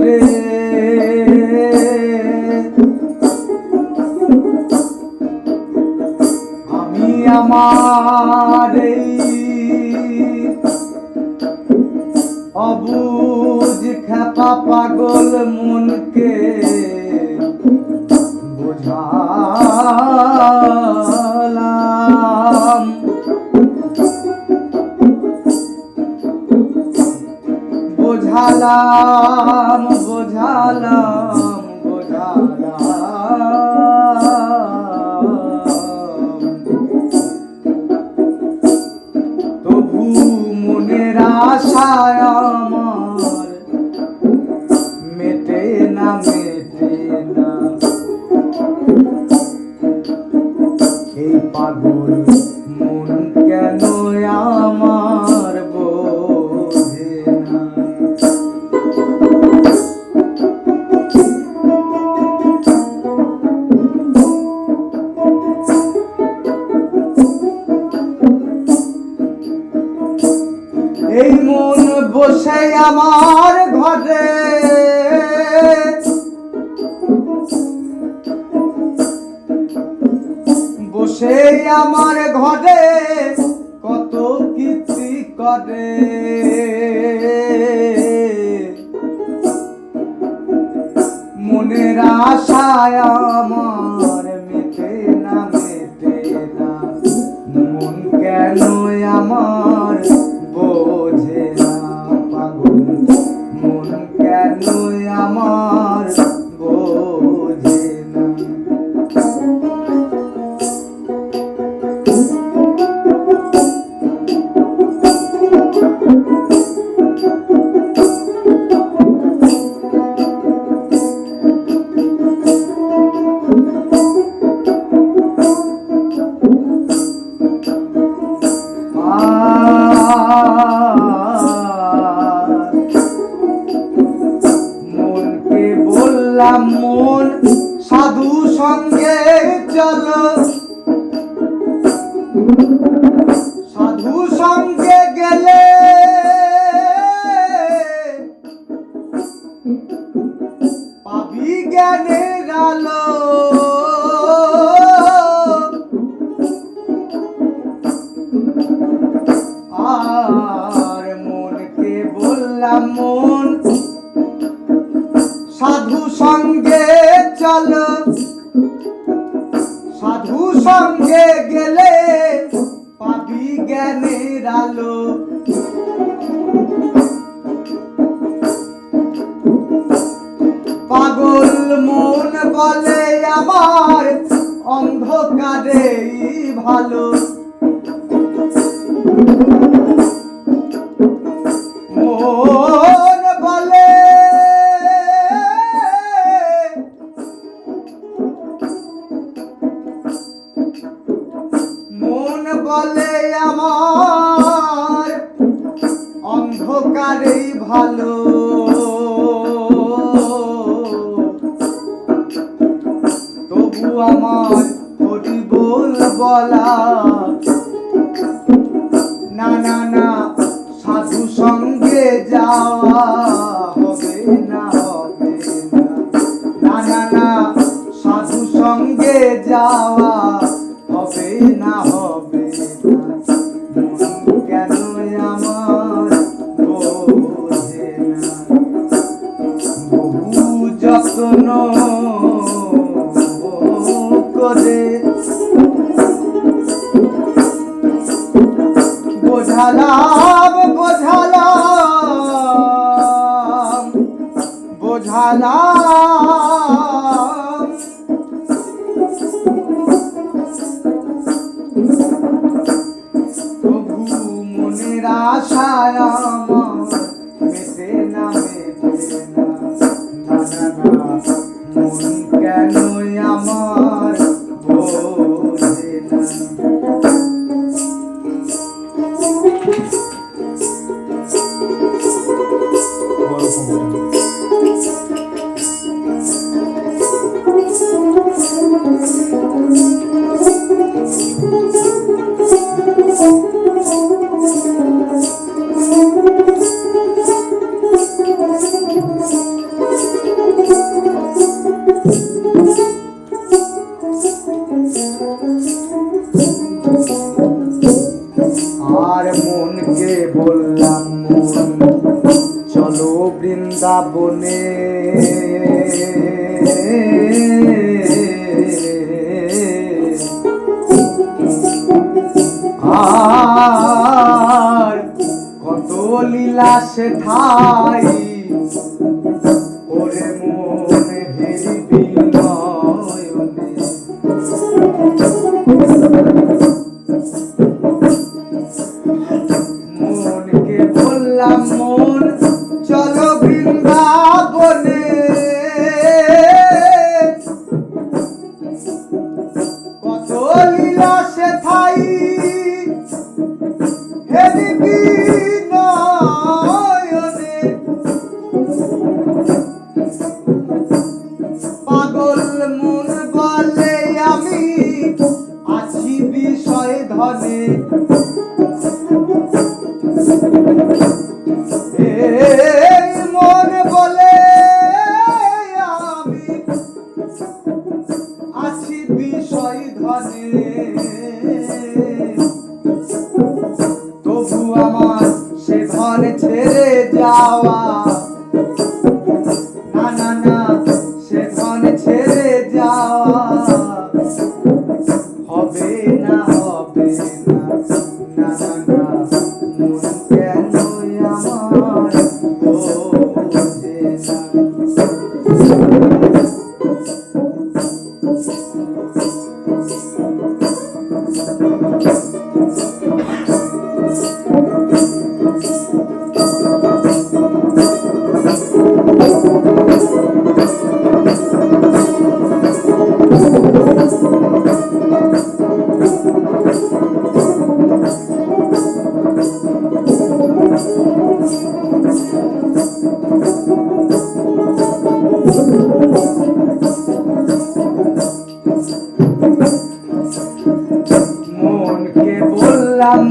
যাবে আমি আমার অবুজ খেপা পাগল মনকে বোঝালাম বোঝালাম তবু মনের আশায় আমার মেটে না মেটে না। এই পাগল বসে আমার ঘরে কত কীর্তি করে। মনের আশায় আমার পাগল মন বলে আমার অন্ধকারেই ভালো। মন বলে মন বলে আমার অন্ধকারেই ভালো। বল না না না সাধু সঙ্গে যাওয়া হবে না হবে না। না না, সাধু সঙ্গে যাওয়া হবে না, হবে কেন আমার বোঝে না। বহু যত্ন আশায় বললাম চলো বৃন্দাবনে। আর কত লীলা সে ঠা rosinha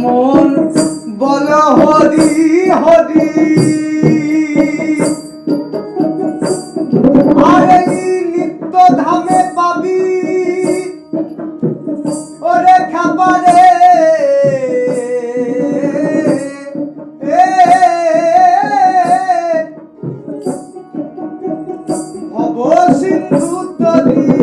মন বল হরি হরি। আরে নিত্য ধামে পাবি। ওরে খাবারে। ভব সিন্ধু তরী।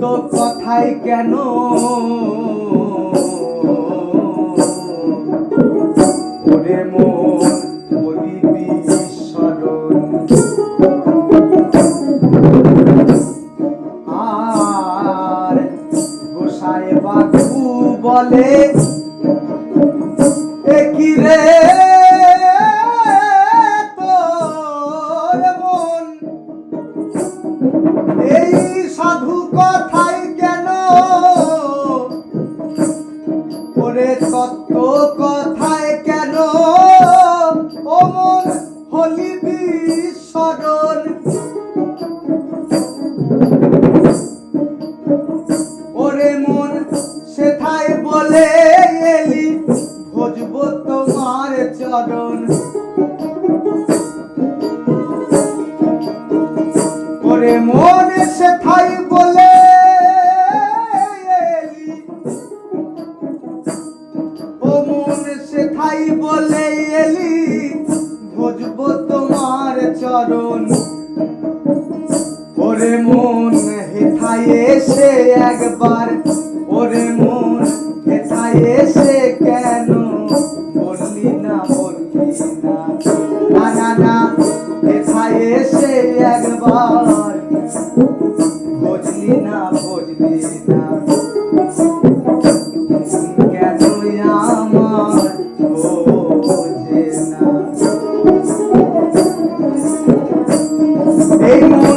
এত কথাই কেন? মন হেথায় এসে একবার, ওরে মন হেথায় এসে কেন বললি না বললি না না না হেথায় এসে একবার বুঝলি না বুঝলি না Amen.